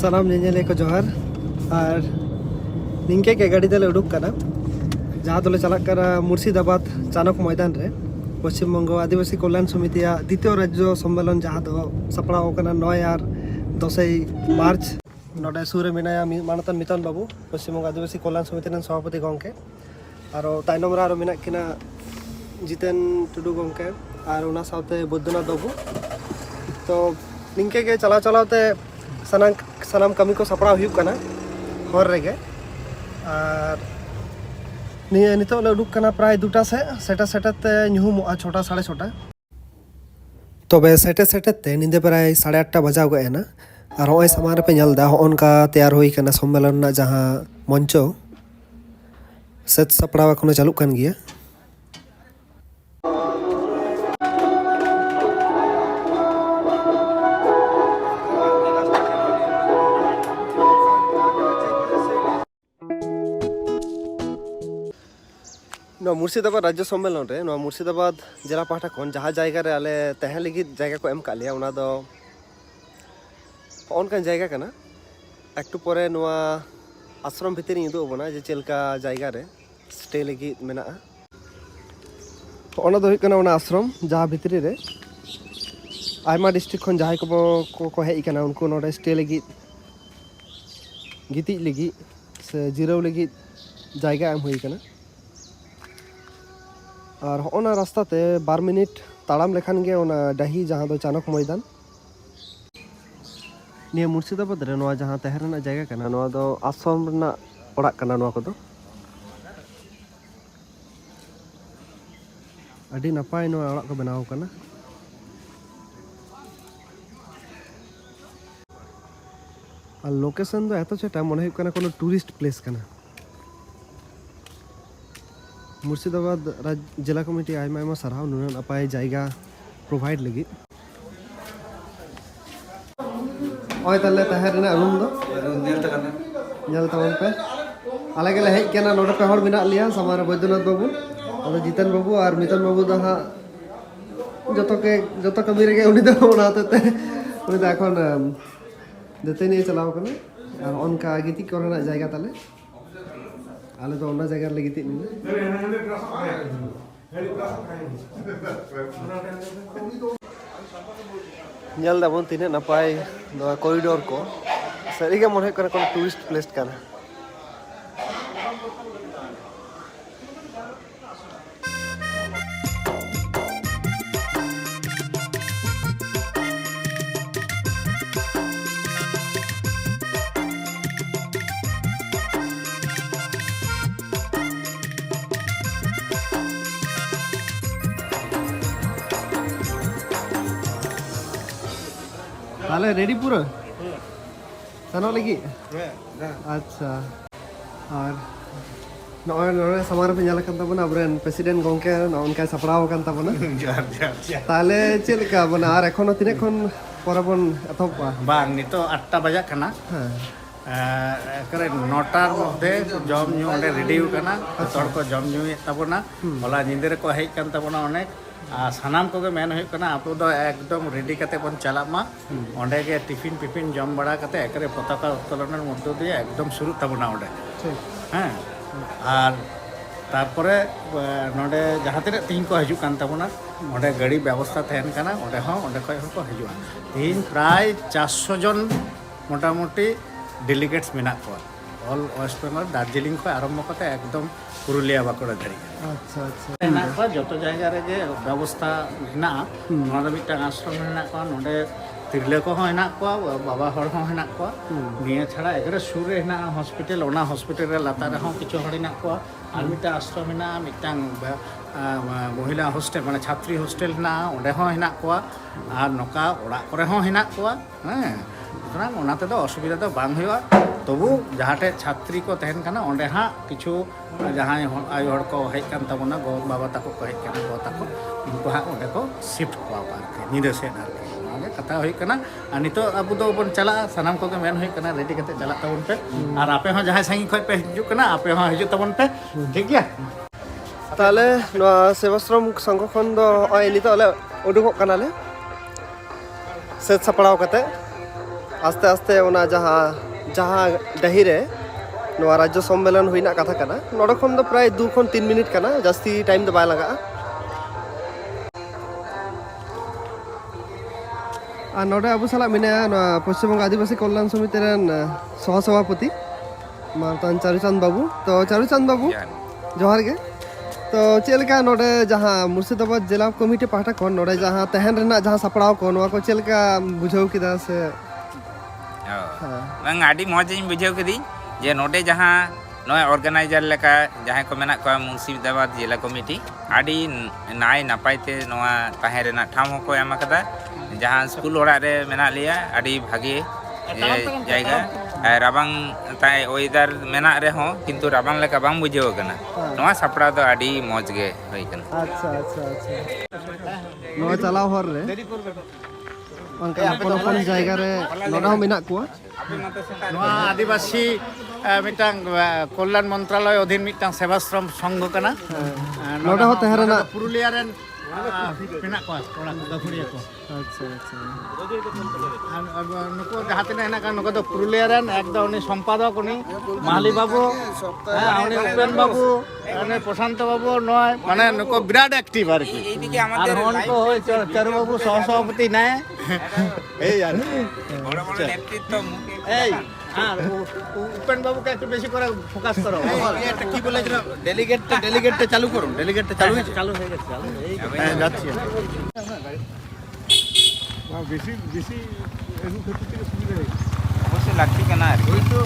ᱥᱟᱱᱟᱢ ᱧᱮᱧᱮᱞᱤᱭᱟᱹ ᱠᱚ ᱡᱚᱦᱟᱨ ᱟᱨ ᱱᱤᱝᱠᱟᱹ ᱜᱮ ᱜᱟᱹᱰᱤ ᱛᱮᱞᱮ ᱩᱰᱩᱠ ᱠᱟᱱᱟ ᱡᱟᱦᱟᱸ ᱫᱚᱞᱮ ᱪᱟᱞᱟᱜ ᱠᱟᱱᱟ ᱢᱩᱨᱥᱤᱫᱟᱵᱟᱫ ᱪᱟᱱᱚᱠ ᱢᱚᱭᱫᱟᱱ ᱨᱮ ᱯᱚᱥᱪᱤᱢ ᱵᱚᱝᱜᱚ ᱟᱹᱫᱤᱵᱟᱹᱥᱤ ᱠᱚᱞᱭᱟᱱ ᱥᱚᱢᱤᱛᱤᱭᱟᱜ ᱫᱤᱛᱤᱭᱚ ᱨᱟᱡᱽᱡᱚ ᱥᱚᱢᱢᱮᱞᱚᱱ ᱡᱟᱦᱟᱸ ᱫᱚ ᱥᱟᱯᱲᱟᱣ ᱟᱠᱟᱱᱟ নয় আর দশই মার্চ নডে সুরে মেনায়া মানতান মিতন বাবু পশ্চিমবঙ্গ আদিবাসী কল্যাণ সমিতি রেন সভাপতি গঙ্কে ᱟᱨᱚ ᱛᱟᱭᱱᱚᱢ ᱨᱮ ᱟᱨᱚ ᱢᱮᱱᱟᱜ ᱠᱤᱱᱟ ᱡᱤᱛᱮᱱ ᱴᱩᱰᱩ ᱜᱚᱢᱠᱮ ᱟᱨ ᱚᱱᱟ ᱥᱟᱶᱛᱮ ᱵᱳᱫᱽᱫᱚᱱᱟᱛᱷ ᱵᱟᱵᱩ ᱛᱚ ᱱᱤᱝᱠᱟᱹ ᱜᱮ ᱪᱟᱞᱟᱣ ᱪᱟᱞᱟᱣ ᱛᱮ ᱥᱟᱱᱟᱢ ᱥᱟᱱᱟᱢ ᱠᱟᱹᱢᱤ ᱠᱚ ᱥᱟᱯᱲᱟᱣ ᱦᱩᱭᱩᱜ ᱠᱟᱱᱟ ᱦᱚᱨ ᱨᱮᱜᱮ ᱟᱨ ᱱᱤᱭᱟᱹ ᱱᱤᱛᱚᱜ ᱞᱮ ᱩᱰᱩᱠ ᱠᱟᱱᱟ ᱯᱨᱟᱭ ᱫᱩᱴᱟ ᱥᱮᱫ ᱥᱮᱴᱮᱨ ᱥᱮᱴᱮᱨ ᱛᱮ ᱧᱩᱦᱩᱢᱚᱜᱼᱟ ᱪᱷᱚᱴᱟ ᱥᱟᱲᱮ ᱪᱷᱚᱴᱟ ᱛᱚᱵᱮ ᱥᱮᱴᱮᱨ ᱥᱮᱴᱮᱨ ᱛᱮ ᱧᱤᱫᱟᱹ ᱯᱨᱟᱭ ᱥᱟᱲᱮ ᱟᱴᱴᱟ ᱵᱟᱡᱟᱣ ᱜᱚᱫ ᱮᱱᱟ ᱟᱨ ᱦᱚᱸᱜᱼᱚᱭ ᱥᱟᱢᱟᱝ ᱨᱮᱯᱮ ᱧᱮᱞ ᱮᱫᱟ ᱦᱚᱸᱜᱼᱚ ᱱᱚᱝᱠᱟ ᱛᱮᱭᱟᱨ ᱦᱩᱭ ᱠᱟᱱᱟ ᱥᱚᱢᱢᱮᱞᱚᱱ ᱨᱮᱱᱟᱜ ᱡᱟᱦᱟᱸ ᱢᱚᱧᱪᱚ ᱥᱟᱹᱛ ᱥᱟᱯᱲᱟᱣ ᱮᱠᱷᱚᱱᱳ ᱪᱟᱹᱞᱩᱜ ᱠᱟᱱ ᱜᱮᱭᱟ ᱱᱚᱣᱟ ᱢᱩᱨᱥᱤᱫᱟᱵᱟᱫ ᱨᱟᱡᱽᱡᱚ ᱥᱚᱢᱢᱮᱞᱚᱱ ᱨᱮ ᱱᱚᱣᱟ ᱢᱩᱨᱥᱤᱫᱟᱵᱟᱫ ᱡᱮᱞᱟ ᱯᱟᱦᱴᱟ ᱠᱷᱚᱱ ᱡᱟᱦᱟᱸ ᱡᱟᱭᱜᱟ ᱨᱮ ᱟᱞᱮ ᱛᱟᱦᱮᱸ ᱞᱟᱹᱜᱤᱫ ᱡᱟᱭᱜᱟ ᱠᱚ ᱮᱢ ᱠᱟᱜ ᱞᱮᱭᱟ ᱚᱱᱟ ᱫᱚ ᱦᱚᱸᱜᱼᱚ ᱱᱚᱝᱠᱟᱱ ᱡᱟᱭᱜᱟ ᱠᱟᱱᱟ ᱮᱠᱴᱩ ᱯᱚᱨᱮ ᱱᱚᱣᱟ ᱟᱥᱨᱚᱢ ᱵᱷᱤᱛᱤᱨᱤᱧ ᱩᱫᱩᱜ ᱟᱵᱚᱱᱟ ᱡᱮ ᱪᱮᱫ ᱞᱮᱠᱟ ᱡᱟᱭᱜᱟ ᱨᱮ ᱥᱴᱮ ᱞᱟᱹᱜᱤᱫ ᱢᱮᱱᱟᱜᱼᱟ ᱚᱱᱟ ᱫᱚ ᱦᱩᱭᱩᱜ ᱠᱟᱱᱟ ᱚᱱᱟ ᱟᱥᱨᱚᱢ ᱡᱟᱦᱟᱸ ᱵᱷᱤᱛᱨᱤ ᱨᱮ ᱟᱭᱢᱟ ᱰᱤᱥᱴᱨᱤᱠ ᱠᱷᱚᱱ ᱡᱟᱦᱟᱸᱭ ᱠᱚ ᱠᱚ ᱦᱮᱡ ᱟᱠᱟᱱᱟ ᱩᱱᱠᱩ ᱱᱚᱰᱮ ᱥᱴᱮ ᱞᱟᱹᱜᱤᱫ ᱜᱤᱛᱤᱡ ᱟᱨ ᱦᱚᱸᱜᱼᱚ ᱱᱟ ᱨᱟᱥᱛᱟ ᱛᱮ ᱵᱟᱨ ᱢᱤᱱᱤᱴ ᱛᱟᱲᱟᱢ ᱞᱮᱠᱷᱟᱱ ᱜᱮ ᱚᱱᱟ ᱰᱟᱹᱦᱤ ᱡᱟᱦᱟᱸ ᱫᱚ ᱪᱟᱱᱚᱠ ᱢᱚᱭᱫᱟᱱ ᱱᱤᱭᱟᱹ ᱢᱩᱨᱥᱤᱫᱟᱵᱟᱫ ᱨᱮ ᱱᱚᱣᱟ ᱡᱟᱦᱟᱸ ᱛᱟᱦᱮᱸ ᱨᱮᱱᱟᱜ ᱡᱟᱭᱜᱟ ᱠᱟᱱᱟ ᱱᱚᱣᱟ ᱫᱚ ᱟᱥᱨᱚᱢ ᱨᱮᱱᱟᱜ ᱚᱲᱟᱜ ᱠᱟᱱᱟ ᱱᱚᱣᱟ ᱠᱚᱫᱚ ᱟᱹᱰᱤ ᱱᱟᱯᱟᱭ ᱱᱚᱣᱟ ᱚᱲᱟᱜ ᱠᱚ ᱵᱮᱱᱟᱣ ᱠᱟᱱᱟ আর লোকেশন তো এত সেটা মনে হয় কেন কোনো টুরিস্ট প্লেস কেনা মুর্শিদাবাদ রাজ জেলা কমিটি আইমা আইমা সারহাও নুনান নাপায় জায়গা প্রোভাইড ᱞᱟᱹᱜᱤᱫ ᱱᱚᱜᱼᱚᱭ ᱛᱟᱦᱞᱮ ᱛᱟᱦᱮᱸ ᱨᱮᱱᱟᱜ ᱨᱩᱢ ᱫᱚ ᱧᱮᱞ ᱛᱟᱵᱚᱱ ᱯᱮ ᱟᱞᱮ ᱜᱮᱞᱮ ᱦᱮᱡ ᱠᱟᱱᱟ ᱱᱚᱰᱮ ᱯᱮ ᱦᱚᱲ ᱢᱮᱱᱟᱜ ᱞᱮᱭᱟ ᱥᱟᱢᱟᱝ ᱨᱮ ᱵᱳᱭᱫᱚᱱᱟᱛᱷ ᱵᱟᱵᱩ ᱟᱫᱚ ᱡᱤᱛᱮᱱ ᱵᱟᱵᱩ ᱟᱨ ᱢᱤᱛᱚᱱ ᱵᱟᱵᱩ ᱫᱚ ᱦᱟᱸᱜ ᱡᱚᱛᱚ ᱜᱮ ᱡᱚᱛᱚ ᱠᱟᱹᱢᱤ ᱨᱮᱜᱮ ᱩᱱᱤ ᱫᱚ ᱚᱱᱟ ᱦᱚᱛᱮᱡ ᱛᱮ উনি তো এখন ᱫᱟᱹᱛᱟᱹᱱᱤ নিয়ে চালাও ᱠᱟᱱᱟ ᱟᱨ ᱚᱱᱠᱟ ᱜᱤᱛᱤᱡ ᱠᱚᱨᱮᱱᱟᱜ ᱡᱟᱭᱜᱟ ᱛᱟᱞᱮ আলে তো অন্য জায়গার লেগে তিন ᱧᱮᱞ ᱫᱟᱵᱚᱱ ᱛᱤᱱᱟᱹᱜ ᱱᱟᱯᱟᱭ ᱱᱚᱣᱟ ᱠᱚᱨᱤᱰᱳᱨ ᱠᱚ ᱥᱟᱹᱨᱤᱜᱮ ᱢᱚᱱᱮ ᱦᱩᱭᱩᱜ ᱠᱟᱱᱟ ᱴᱩᱨᱤᱥᱴ ᱯᱞᱮᱥ ᱠᱟᱱᱟ তাহলে রেডি পুরো karena notar mau deh ready kan? Tadi kok jam malah kan, na ᱥᱟᱱᱟᱢ ᱠᱚᱜᱮ ᱢᱮᱱ ᱦᱩᱭᱩᱜ ᱠᱟᱱᱟ ᱟᱵᱚ ᱫᱚ ᱮᱠᱫᱚᱢ ᱨᱮᱰᱤ ᱠᱟᱛᱮ ᱵᱚᱱ ᱪᱟᱞᱟᱜ ᱢᱟ ᱚᱸᱰᱮ ᱜᱮ ᱴᱤᱯᱷᱤᱱ ᱯᱤᱯᱷᱤᱱ ᱡᱚᱢ ᱵᱟᱲᱟ ᱠᱟᱛᱮ ᱮᱠᱟᱨᱮ ᱯᱚᱛᱟᱠᱟ ᱩᱛᱛᱳᱞᱚᱱᱮᱨ ᱢᱚধ্য ᱫᱤᱭᱮ ᱮᱠᱫᱚᱢ ᱥᱩᱨᱩᱜ ᱛᱟᱵᱚᱱᱟ ᱚᱸᱰে ᱦᱮᱸ ᱟᱨ ᱛᱟᱨᱯᱚᱨᱮ ᱱᱚᱰᱮ ᱡᱟᱦᱟᱸ ᱛᱤᱱᱟᱹᱜ ᱛᱤᱦᱤᱧ ᱠᱚ ᱦᱤᱡᱩᱜ ᱠᱟᱱ ᱛᱟᱵᱚᱱᱟ ᱚᱸᱰᱮ ᱜᱟᱹᱰᱤ ᱵᱮᱵᱚᱥᱛᱷᱟ ᱛᱟᱦᱮᱱ ᱠᱟᱱᱟ ᱚᱸᱰᱮ ᱦᱚᱸ ᱚᱸᱰᱮ ᱠᱷᱚᱡ ᱦᱚᱸᱠᱚ ᱦᱤᱡᱩᱜᱼᱟ ᱛᱤᱦᱤᱧ ᱯᱨᱟᱭ ᱪᱟᱨᱥᱚ ᱡᱚᱱ ᱢᱳᱴᱟᱢᱩᱴᱤ ᱰᱮᱞᱤᱜᱮᱴᱥ ᱢᱮᱱᱟᱜ ᱠᱚᱣᱟ অল ওয়েস্ট বেঙ্গল দার্জিলিং থেকে আরম্ভ কথা একদম পুরুলিয়া বাঁকুড়া ধারি আচ্ছা আচ্ছা ᱢᱮᱱᱟᱜ ᱠᱚᱣᱟ ᱡᱚᱛᱚ ᱡᱟᱭᱜᱟ ᱨᱮᱜᱮ ᱵᱮᱵᱚᱥᱛᱷᱟ ᱢᱮᱱᱟᱜᱼᱟ ᱱᱚᱣᱟ ᱫᱚ ᱢᱤᱫᱴᱟᱝ ᱟᱥᱨᱚᱢ ᱢᱮᱱᱟᱜ ᱠᱚᱣᱟ ᱱᱚᱰᱮ ᱛᱤᱨᱞᱟᱹ ᱠᱚᱦᱚᱸ ᱦᱮᱱᱟᱜ ᱠᱚᱣᱟ ᱵᱟᱵᱟ ᱦᱚᱲ ᱦᱚᱸ ᱦᱮᱱᱟᱜ ᱠᱚᱣᱟ ᱱᱤᱭᱟᱹ ᱪᱷᱟᱲᱟ ᱮᱠᱵᱟᱨᱮ ᱥᱩᱨ ᱨᱮ ᱦᱮᱱᱟᱜᱼᱟ ᱦᱚᱥᱯᱤᱴᱟᱞ ᱚᱱᱟ ᱦᱚᱥᱯᱤᱴᱟᱞ ᱨᱮ ᱞᱟᱛᱟᱨ ᱨᱮᱦᱚᱸ ᱠᱤᱪᱷᱩ ᱦᱚᱲ ᱦᱮᱱᱟᱜ ᱠᱚᱣᱟ ᱟᱨ ᱢᱤᱫᱴᱟᱝ আশ্রম হ্যাঁ মিটাং মহিলা হোস্টেল মানে ছাত্রী হোস্টেল না ওডে হ্যাঁ কোয়া আর নকা ওড়া করে হ্যাঁ কোয়া হ্যাঁ সুতরাং ওনাতে অসুবিধা তো বাং হওয়া तबु जहाँठे छात्री को तहन करना ओंडे हाँ किचु जहाँ आयु हड़ को हज कान तबना गो बाबा तक को हज करना गो तक, उनको हाँ ओंडे को शिफ्ट को आरके निदे से आरके कथा हुई करना और नितो अब दो बन चला, सनाम को के मेन हुई करना रेडी करते चला तबन पे। और आपे हो जहाँ संगी खोज पे हिजु करना आपे हो हिजु तबन पे। ठीक है ताले ना सेवाश्रम संगठन दो और नितो अले उड़को करना ले। सपड़ाओ करते आस्ते आस्ते उना जहाँ ᱡᱟᱦᱟᱸ ᱰᱟᱹᱦᱤ ᱨᱮ ᱱᱚᱣᱟ ᱨᱟᱡᱽᱡᱚ ᱥᱚᱢᱢᱮᱞᱚᱱ ᱦᱩᱭ ᱨᱮᱱᱟᱜ ᱠᱟᱛᱷᱟ ᱠᱟᱱᱟ ᱱᱚᱰᱮ ᱠᱷᱚᱱ ᱫᱚ ᱯᱨᱟᱭ ᱫᱩ ᱠᱷᱚᱱ ᱛᱤᱱ ᱢᱤᱱᱤᱴ ᱠᱟᱱᱟ ᱡᱟᱹᱥᱛᱤ ᱴᱟᱭᱤᱢ ᱫᱚ ᱵᱟᱭ ᱞᱟᱜᱟᱜᱼᱟ ᱟᱨ ᱱᱚᱰᱮ ᱟᱵᱚ ᱥᱟᱞᱟᱜ ᱢᱮᱱᱟᱭᱟ ᱱᱚᱣᱟ ᱯᱚᱥᱪᱤᱢ ᱵᱚᱝᱜᱚ ᱟᱹᱫᱤᱵᱟᱹᱥᱤ ᱠᱚᱞᱞᱟᱱ ᱥᱚᱢᱤᱛᱤ ᱨᱮᱱ ᱥᱚᱦᱟ ᱥᱚᱵᱷᱟᱯᱚᱛᱤ ᱢᱟᱱᱚᱛᱟᱱ ᱪᱟᱨᱩᱪᱟᱸᱫ ᱵᱟᱵᱩ ᱛᱚ ᱪᱟᱨᱩᱪᱟᱸᱫ ᱵᱟᱵᱩ ᱡᱚᱦᱟᱨ ᱜᱮ ᱛᱚ ᱪᱮᱫ ᱞᱮᱠᱟ ᱱᱚᱰᱮ ᱡᱟᱦᱟᱸ ᱢᱩᱨᱥᱤᱫᱟᱵᱟᱫ ᱡᱮᱞᱟ ᱠᱚᱢᱤᱴᱤ ᱯᱟᱦᱴᱟ ᱠᱷᱚᱱ ᱱᱚᱰᱮ ᱡᱟᱦᱟᱸ ᱛᱟᱦᱮᱱ ᱨᱮᱱᱟᱜ ᱡᱟᱦᱟᱸ ᱥᱟᱯᱲᱟᱣ ᱠᱚ ᱱᱚᱣᱟ ᱠᱚ ᱪᱮᱫ ᱞᱮᱠᱟ ᱵᱩᱡᱷᱟᱹᱣ ᱠᱮᱫᱟ ᱥᱮ ᱵᱟᱝ ᱟᱹᱰᱤ ᱢᱚᱡᱽ ᱤᱧ ᱵᱩᱡᱷᱟᱹᱣ ᱠᱤᱫᱟᱹᱧ ᱡᱮ ᱱᱚᱰᱮ ᱡᱟᱦᱟᱸ ᱱᱚᱜᱼᱚᱭ ᱚᱨᱜᱟᱱᱟᱭᱡᱟᱨ ᱞᱮᱠᱟ ᱡᱟᱦᱟᱸᱭ ᱠᱚ ᱢᱮᱱᱟᱜ ᱠᱚᱣᱟ ᱢᱩᱨᱥᱤᱫᱟᱵᱟᱫ ᱡᱮᱞᱟ ᱠᱚᱢᱤᱴᱤ ᱟᱹᱰᱤ ᱱᱟᱭ ᱱᱟᱯᱟᱭ ᱛᱮ ᱱᱚᱣᱟ ᱛᱟᱦᱮᱸ ᱨᱮᱱᱟᱜ ᱴᱷᱟᱶ ᱦᱚᱸᱠᱚ ᱮᱢ ᱟᱠᱟᱫᱟ ᱡᱟᱦᱟᱸ ᱥᱠᱩᱞ ᱚᱲᱟᱜ ᱨᱮ ᱢᱮᱱᱟᱜ ᱞᱮᱭᱟ ᱟᱹᱰᱤ ᱵᱷᱟᱜᱮ ᱡᱮ ᱡᱟᱭᱜᱟ ᱟᱨ ᱨᱟᱵᱟᱝ ᱛᱟᱭ ᱳᱭᱮᱫᱟᱨ ᱢᱮᱱᱟᱜ ᱨᱮᱦᱚᱸ ᱠᱤᱱᱛᱩ ᱨᱟᱵᱟᱝ ᱞᱮᱠᱟ ᱵᱟᱝ ᱵᱩᱡᱷᱟᱹᱣ ᱟᱠᱟᱱᱟ ᱱᱚᱣᱟ ᱥᱟᱯᱲᱟᱣ ᱫᱚ ᱟᱹᱰᱤ ᱢᱚᱡᱽ ᱜᱮ ᱦᱩᱭ ᱟᱠᱟᱱᱟ ᱟᱪᱪᱷᱟ ᱟᱪᱪᱷᱟ ᱟᱪᱪᱷᱟ ᱱᱚᱣᱟ ᱪᱟᱞᱟᱣ ᱦᱚᱨ ᱨᱮ ᱚᱱᱠᱟ ᱦᱚᱯᱚᱱ ᱦᱚᱯᱚᱱ ᱡᱟᱭᱜᱟ ᱨᱮ ᱱᱚᱰᱮ ᱦᱚᱸ ᱢᱮᱱᱟᱜ ᱠᱚᱣᱟ ᱱᱚᱣᱟ ᱟᱹᱫᱤᱵᱟᱹᱥᱤ ᱢᱤᱫᱴᱟᱝ ᱠᱚᱞᱞᱟᱱ ᱢᱚᱱᱛᱨᱟᱞᱚᱭ ᱚᱫᱷᱤᱱ ᱢᱤᱫᱴᱟᱝ ᱥᱮᱵᱟᱥᱨᱚᱢ ᱥᱚᱝᱜᱷ ᱠᱟᱱᱟ ᱱᱚᱰᱮ ᱦᱚᱸ ᱛᱟᱦᱮᱸ ᱨᱮᱱᱟᱜ ᱯᱩᱨᱩᱞᱤᱭᱟ ᱨᱮᱱ ᱢᱮᱱᱟᱜ ᱠᱚᱣᱟ ᱠᱚᱲᱟ ᱠᱚ ᱜᱟᱹᱠᱷᱩᱲᱤᱭᱟᱹ ᱠᱚ আচ্ছা আচ্ছা আর আর নুকু ᱡᱟᱦᱟᱸ ᱛᱤᱱᱟᱹᱜ ᱦᱮᱱᱟᱜ ᱠᱚᱣᱟ ᱱᱩᱠᱩ ᱫᱚ ᱯᱩᱨᱩᱞᱤᱭᱟᱹ ᱨᱮᱱ ᱮᱠᱫᱚᱢ ᱩᱱᱤ ᱥᱚᱢᱯᱟᱫᱚᱠ ᱩᱱᱤ ᱢᱟᱦᱞᱤ ᱵᱟᱵু হ্যাঁ উনি উপেন বাবু উনি প্রশান্ত বাবু নয় মানে নুকু বিরাট অ্যাক্টিভ আর কি এইদিকে আর আমাদের হন তো ওই চ- চারু বাবু সহসভাপতি নেয় এই আর বড় বড় নেতৃত্ব মুখে এই হ্যাঁ, আর উপেন একটু বেশি করে ফোকাস করো। হ্যাঁ, একটা কি বলেছিল? ডেলিগেটটা ডেলিগেটটা চালু করুন। ডেলিগেটটা চালু হয়েছে? চালু হয়ে গেছে চালু হ্যাঁ যাচ্ছি বেশি বেশি সুবিধা হয়েছে। অবশ্যই লাগছে কেনা আর ওই তো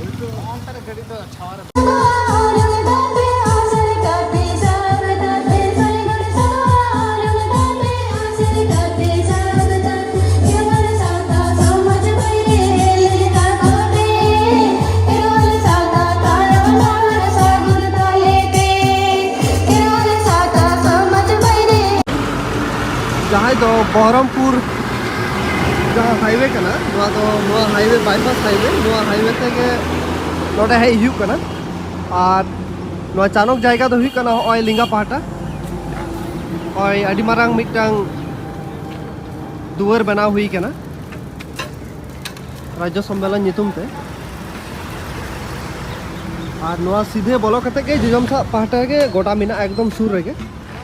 ওই তো। অন্তরে গাড়ি তো ছাওয়ার तो बहरमपुर हाईवे तो हाईवे बैपास हाईवे हाईवे नोटे हेन और चानक जैगा हम लिंगा पहाटा। नारंग दुआर बना हुई राज्य सम्मेलन और सीधे बोलो जुजम सा पहाटा के गोटा मेना सुर सुरे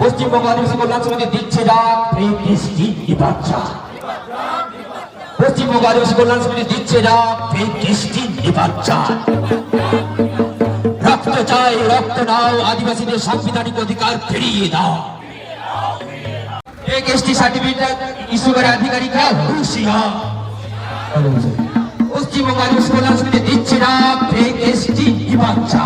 পশ্চিমবঙ্গ আদিবাসী কল্যাণ সমিতি দিচ্ছে ডাক কৃষ্টি বাচ্চা। রক্ত চাই, রক্ত নাও, আদিবাসীদের সাংবিধানিক অধিকার ফিরিয়ে দাও। এসটি সার্টিফিকেট ইস্যু করে আধিকারিকরা হুঁশিয়ার। পশ্চিমবঙ্গ কল্যাণ সমিতি দিচ্ছে না। ফেক এসটি বাচ্চা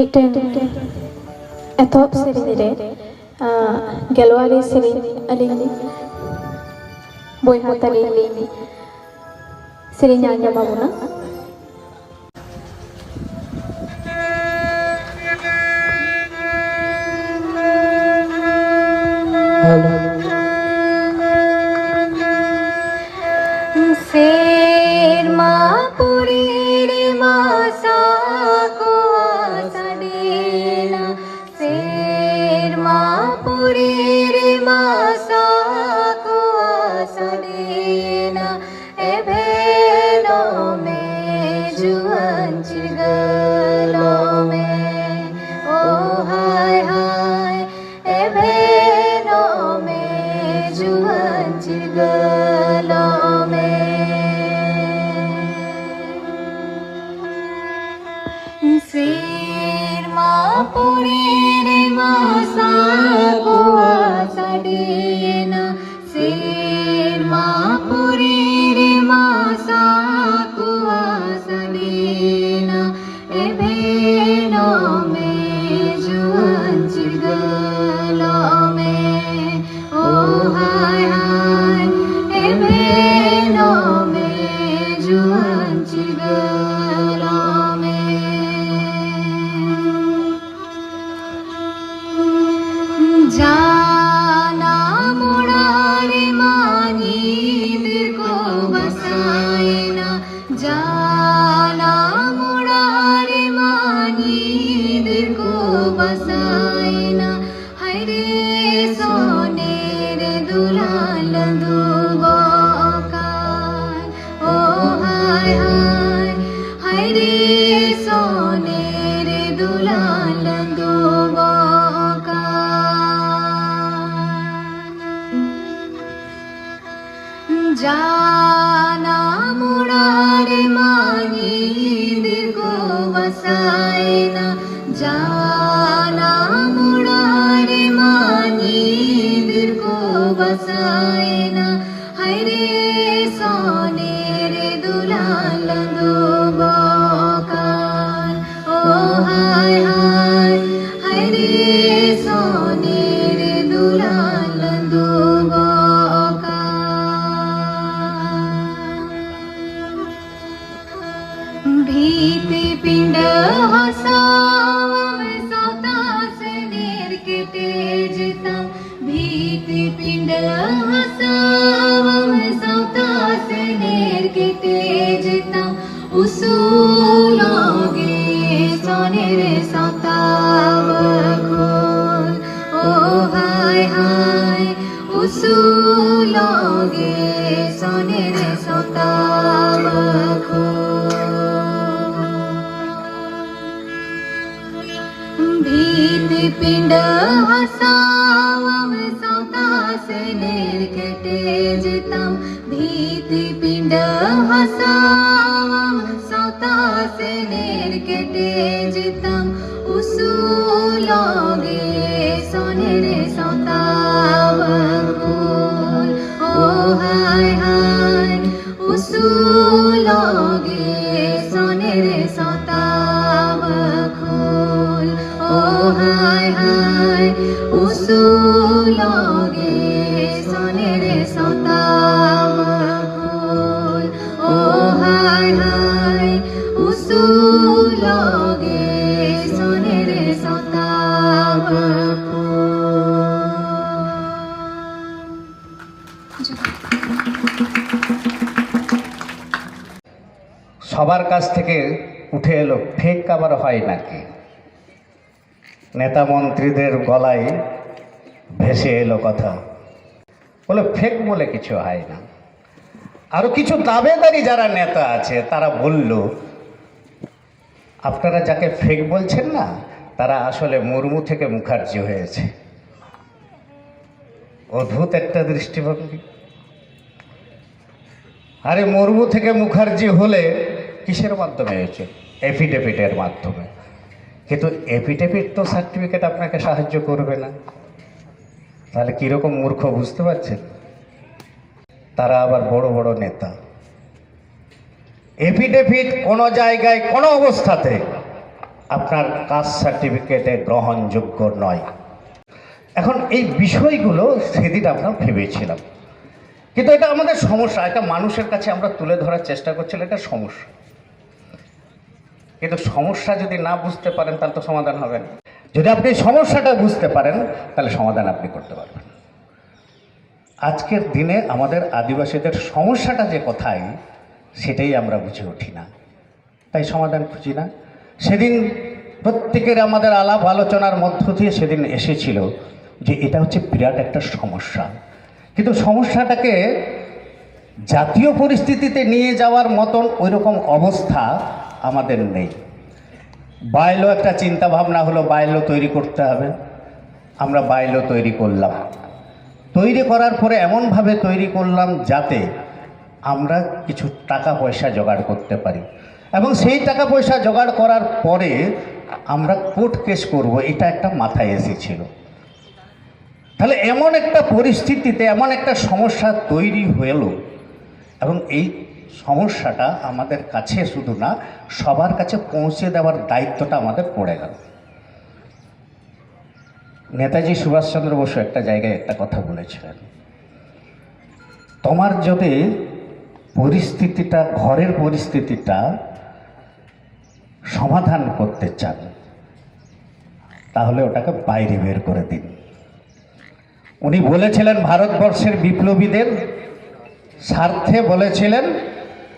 ᱢᱤᱫᱴᱮᱱ ᱮᱛᱚᱦᱚᱵ ᱥᱮᱨᱮᱧ ᱨᱮ ᱜᱮᱞᱣᱟᱨᱤ ᱥᱮᱨᱮᱧ ᱟᱹᱞᱤᱧ ᱵᱚᱭᱦᱟ ᱛᱟᱹᱞᱤᱧ ᱞᱤᱧ ᱥᱮᱨᱮᱧ ᱟᱸᱡᱚᱢ ᱟᱵᱚᱱᱟ জানা মোরার মা। হেঁটে যেতাম উসুলগে সনের সতাব ফুল ও হায় হায় সবার কাছ থেকে উঠে এলো ফেক আবার হয় নাকি? নেতা মন্ত্রীদের গলায় ভেসে এলো কথা। বলে, ফেক বলে কিছু হয় না। আরও কিছু দাবেদারি যারা নেতা আছে, তারা বলল, আপনারা যাকে ফেক বলছেন না, তারা আসলে মুর্মু থেকে মুখার্জি হয়েছে। অদ্ভুত একটা দৃষ্টিভঙ্গি। আরে, মুর্মু থেকে মুখার্জি হলে কিসের মাধ্যমে হয়েছে? এফিডেভিটের মাধ্যমে। কিন্তু এফিডেভিট তো সার্টিফিকেট আপনাকে সাহায্য করবে না। তাহলে কীরকম মূর্খ বুঝতে পারছেন? তারা আবার বড় বড় নেতা। এফিডেভিট কোনো জায়গায়, কোনো অবস্থাতে আপনার কাস্ট সার্টিফিকেটে গ্রহণযোগ্য নয়। এখন এই বিষয়গুলো সেদিন আমরা ভেবেছিলাম। কিন্তু এটা আমাদের সমস্যা। এটা মানুষের কাছে আমরা তুলে ধরার চেষ্টা করছিলাম, এটা সমস্যা। কিন্তু সমস্যা যদি না বুঝতে পারেন, তাহলে তো সমাধান হবে না। যদি আপনি সমস্যাটা বুঝতে পারেন, তাহলে সমাধান আপনি করতে পারবেন। আজকের দিনে আমাদের আদিবাসীদের সমস্যাটা যে কোথায় সেটাই আমরা বুঝে উঠি না। তাই সমাধান খুঁজি না। সেদিন প্রত্যেকের আমাদের আলাপ আলোচনার মধ্য দিয়ে সেদিন এসেছিল যে এটা হচ্ছে বিরাট একটা সমস্যা। কিন্তু সমস্যাটাকে জাতীয় পরিস্থিতিতে নিয়ে যাওয়ার মতন ওই রকম অবস্থা আমাদের নেই। বাইলো একটা চিন্তা ভাবনা হলো বাইলো তৈরি করতে হবে। আমরা বাইলো তৈরি করলাম। তৈরি করার পরে এমনভাবে তৈরি করলাম যাতে আমরা কিছু টাকা পয়সা জোগাড় করতে পারি। এবং সেই টাকা পয়সা জোগাড় করার পরে আমরা কোর্ট কেস করব, এটা একটা মাথায় এসেছিল। তাহলে এমন একটা পরিস্থিতিতে, এমন একটা সমস্যা তৈরি হলো এবং এই সমস্যাটা আমাদের কাছে শুধু না, সবার কাছে পৌঁছে দেওয়ার দায়িত্বটা আমাদের পড়ে গেল। নেতাজি সুভাষচন্দ্র বসু একটা জায়গায় একটা কথা বলেছিলেন, তোমার যদি পরিস্থিতিটা, ঘরের পরিস্থিতিটা সমাধান করতে চান, তাহলে ওটাকে বাইরে বের করে দিন। উনি বলেছিলেন, ভারতবর্ষের বিপ্লবীদের স্বার্থে বলেছিলেন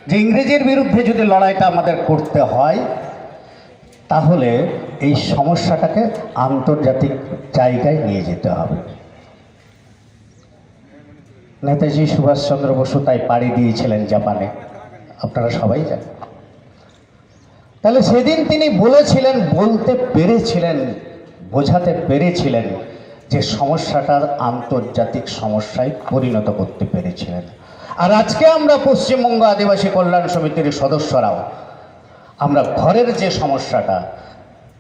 যে ইংরেজের বিরুদ্ধে যদি লড়াইটা আমাদের করতে হয়, তাহলে এই সমস্যাটাকে আন্তর্জাতিক জায়গায় নিয়ে যেতে হবে। নেতাজি সুভাষচন্দ্র বসু তাই পাড়ি দিয়েছিলেন জাপানে। আপনারা সবাই জানেন। তাহলে সেদিন তিনি বলেছিলেন, বলতে পেরেছিলেন, বোঝাতে পেরেছিলেন যে সমস্যাটার আন্তর্জাতিক সমস্যায় পরিণত করতে পেরেছিলেন। আর আজকে আমরা পশ্চিমবঙ্গ আদিবাসী কল্যাণ সমিতির সদস্যরাও, আমরা ঘরের যে সমস্যাটা,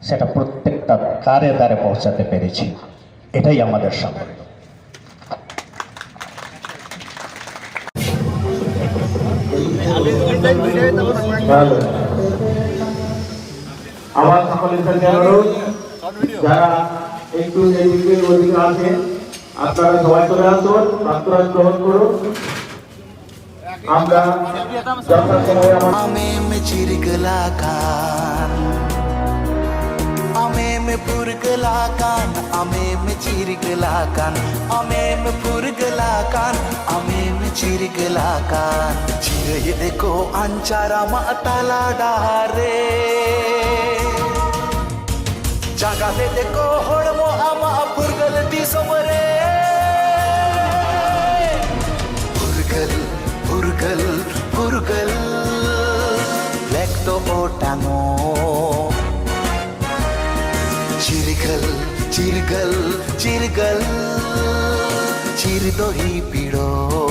সেটা প্রত্যেকটা দ্বারে দ্বারে পৌঁছাতে পেরেছি। এটাই আমাদের সাফল্য। আমার সকলের অনুরোধ, যারা একটু এই দিকের ওদিকে আছেন আপনারা সবাই চলে আসুন প্রার্থনা গ্রহণ করুন আমরা যথাসময়ে আমার Ame me chirgalakan Ame me purgalakan Ame me chirgalakan Ame me purgalakan Ame me chirgalakan जागा दे देखो होड़ मो आमा फुरगल दी समरे तो चिरगल चिरगल चिरगल। चिर दो ही पीड़ो।